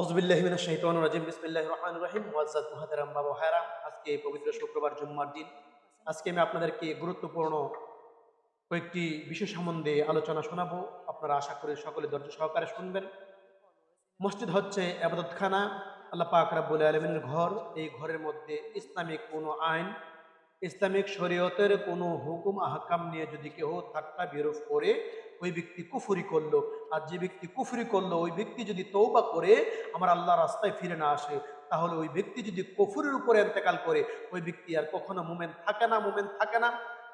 আউজবিল্লাহিমিনা শাহিতান রাজিম। বিসমিল্লাহ রহিম। ওয়াজ্জাদ মুহাতারাম বাবা হায়রাম। আজকে পবিত্র শুক্রবার জুম্মার দিন। আজকে আমি আপনাদেরকে গুরুত্বপূর্ণ কয়েকটি বিষয় সম্বন্ধে আলোচনা শোনাবো। আপনারা আশা করি সকলে ধৈর্য সহকারে শুনবেন। মসজিদ হচ্ছে আবাদতখানা। আল্লাহ পাক রাব্বুল আলমিনের ঘর। এই ঘরের মধ্যে ইসলামিক কোনো আইন, ইসলামিক শরীয়তের কোনো হুকুম, আহকাম নিয়ে যদি কেউ ঠাট্টা বিরোধ করে ওই ব্যক্তি কুফুরি করল। আর যে ব্যক্তি কুফুরি করল, ওই ব্যক্তি যদি তৌবা করে, আমার আল্লাহ রাস্তায় ফিরে না আসে, তাহলে ওই ব্যক্তি যদি কুফুরের উপরে এতেকাল করে, ওই ব্যক্তি আর কখনো মুমেন্ট থাকে না মুমেন্ট থাকে না।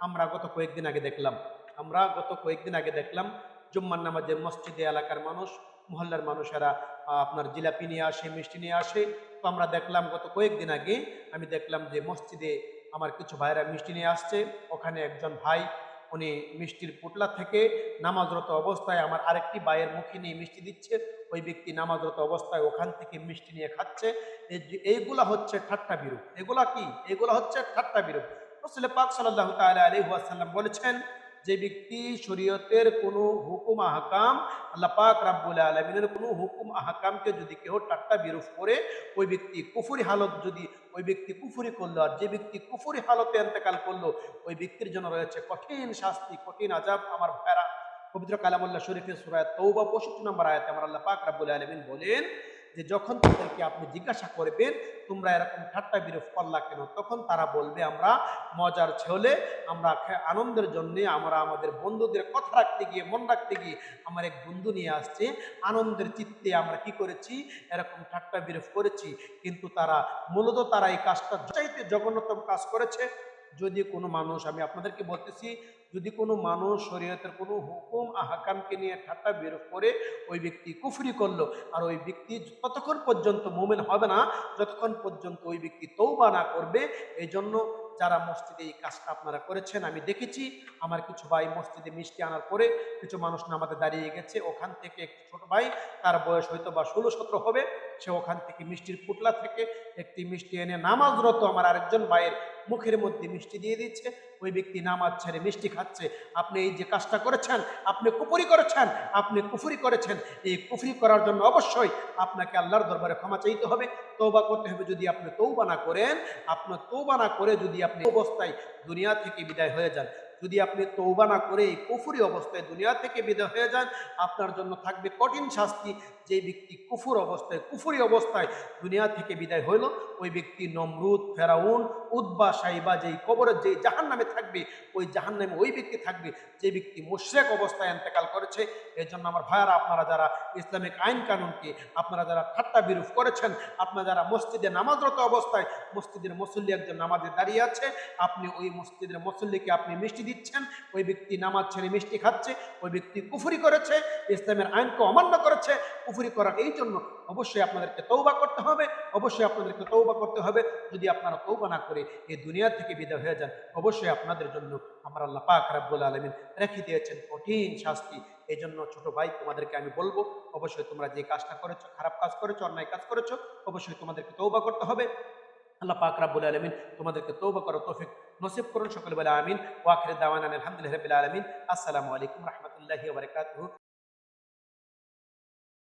আমরা গত কয়েকদিন আগে দেখলাম, আমরা গত কয়েকদিন আগে দেখলাম, জুম্মার নামাজে মসজিদে এলাকার মানুষ, মহল্লার মানুষেরা আপনার জিলাপি নিয়ে আসে, মিষ্টি নিয়ে আসে। তো আমরা দেখলাম গত কয়েকদিন আগে, আমি দেখলাম যে মসজিদে আমার কিছু ভাইরা মিষ্টি নিয়ে আসছে। ওখানে একজন ভাই উনি মিষ্টির পুটলা থেকে নামাজরত অবস্থায় আমার আরেকটি বায়ের মুখে নিয়ে মিষ্টি দিচ্ছে। ওই ব্যক্তি নামাজরত অবস্থায় ওখান থেকে মিষ্টি নিয়ে খাচ্ছে। এই এইগুলা হচ্ছে ঠাট্টা বিরূপ। এগুলা কি? এগুলা হচ্ছে ঠাট্টা বিরূপ। রসুল পাক সাল্লাহ তাআলা আলাইহি ওয়াসাল্লাম বলেছেন যে ব্যক্তি শরীয়তের কোনো হুকুম আহকাম আল্লাহ পাক রাব্বুল আলমিনের কোনো হুকুম আহকামকে যদি কেউ টাট্টা বিরূপ করে, ওই ব্যক্তি কুফুরি হালত যদি, ওই ব্যক্তি কুফুরি করল আর যে ব্যক্তি কুফুরি হালতে এন্তেকাল করল, ওই ব্যক্তির জন্য রয়েছে কঠিন শাস্তি, কঠিন আজাব আমার ভাইরা। পবিত্র কালামুল্লাহ শরীফের সুরায় তৌবা পঁয়ষট্টি নম্বর আয়াতে আমার আল্লাহ পাক রাব্বুল আলমিন বলেন যে যখন তাদেরকে আপনি জিজ্ঞাসা করবেন, তোমরা এরকম ঠাট্টা বিরূপ করলা কেন? তখন তারা বলবে, আমরা মজার ছেলে, আমরা আনন্দের জন্য, আমরা আমাদের বন্ধুদের কথা রাখতে গিয়ে, মন রাখতে গিয়ে আমার এক বন্ধু নিয়ে আসছে। আনন্দের চিত্তে আমরা কি করেছি? এরকম ঠাট্টা বিরূপ করেছি। কিন্তু তারা মূলত তারা এই কাজটা চাইতে জঘন্যতম কাজ করেছে। যদি কোনো মানুষ, আমি আপনাদেরকে বলতেছি, যদি কোনো মানুষ শরীয়তের কোনো হুকুম, আহকামকে নিয়ে ঠাট্টা বিরূপ করে ওই ব্যক্তি কুফরি করল আর ওই ব্যক্তি ততক্ষণ পর্যন্ত মোমেন হবে না, যতক্ষণ পর্যন্ত ওই ব্যক্তি তৌবা না করবে এই জন্য যারা মসজিদে এই কাজটা আপনারা করেছেন, আমি দেখেছি, আমার কিছু ভাই মসজিদে মিষ্টি আনার পরে কিছু মানুষ নামাতে দাঁড়িয়ে গেছে, ওখান থেকে একটি ছোট ভাই, তার বয়স হয়তো বা ষোলো সতেরো হবে, সে ওখান থেকে মিষ্টির পুটলা থেকে একটি মিষ্টি এনে নামাজরত আমার আরেকজন ভাইয়ের মুখের মধ্যে মিষ্টি দিয়ে দিচ্ছে, ওই ব্যক্তি নামাজ ছেড়ে মিষ্টি খাচ্ছে। আপনি এই যে কাজটা করেছেন, আপনি কুপুরি করেছেন, আপনি কুফুরি করেছেন, এই কুফুরি করার জন্য অবশ্যই আপনাকে আল্লাহর দরবারে ক্ষমা চাইতে হবে তৌবা করতে হবে যদি আপনি তৌবা না করেন, আপনার তৌবা না করে যদি আপনি অবস্থায় দুনিয়া থেকে বিদায় হয়ে যান যদি আপনি তৌবা না করে এই কুফুরি অবস্থায় দুনিয়া থেকে বিদায় হয়ে যান, আপনার জন্য থাকবে কঠিন শাস্তি। যে ব্যক্তি কুফুর অবস্থায়, কুফুরি অবস্থায় দুনিয়া থেকে বিদায় হইল, ওই ব্যক্তি নমরুদ, ফেরাউন উদ্বা সাইবা, যেই কবরের যেই জাহান নামে থাকবে, ওই জাহান নামে ওই ব্যক্তি থাকবে, যে ব্যক্তি মুশরেক অবস্থায় এন্তেকাল করেছে। এই জন্য আমার ভাইয়ারা, আপনারা যারা ইসলামিক আইন কানুনকে, আপনারা যারা ঠাট্টা বিরূপ করেছেন, আপনারা যারা মসজিদে নামাজরত অবস্থায় মসজিদের মুসল্লি একজন নামাজে দাঁড়িয়ে আছে, আপনি ওই মসজিদের মুসল্লিকে আপনি মিষ্টি দিচ্ছেন, ওই ব্যক্তি নামাজ ছেড়ে মিষ্টি খাচ্ছে, ওই ব্যক্তি কুফুরি করেছে, ইসলামের আইনকে অমান্য করেছে। কুফুরি করার এই জন্য অবশ্যই আপনাদেরকে তৌবা করতে হবে, অবশ্যই আপনাদেরকে তৌবা করতে হবে। যদি আপনারা তৌবা না করে এই দুনিয়া থেকে বিদায় হয়ে যান, অবশ্যই আপনাদের জন্য আমার আল্লাহ পাক রাব্বুল আলমিন রেখে দিয়েছেন কঠিন শাস্তি। এই জন্য ছোট ভাই, তোমাদেরকে আমি বলব, অবশ্যই তোমরা যে কাজটা করেছ, খারাপ কাজ করেছ, অন্যায় কাজ করেছ, অবশ্যই তোমাদেরকে তৌবা করতে হবে। আল্লাহ পাক রাব্বুল আলমিন তোমাদেরকে তৌবা করো তৌফিক নসিব করুন সকলে বলে আমিন। ওয়াখির দাওয়ান আলহামদুলিল্লাহ রাব্বিল আলামিন। আসসালামু আলাইকুম রহমতুল্লাহি ওয়া বারাকাতুহু।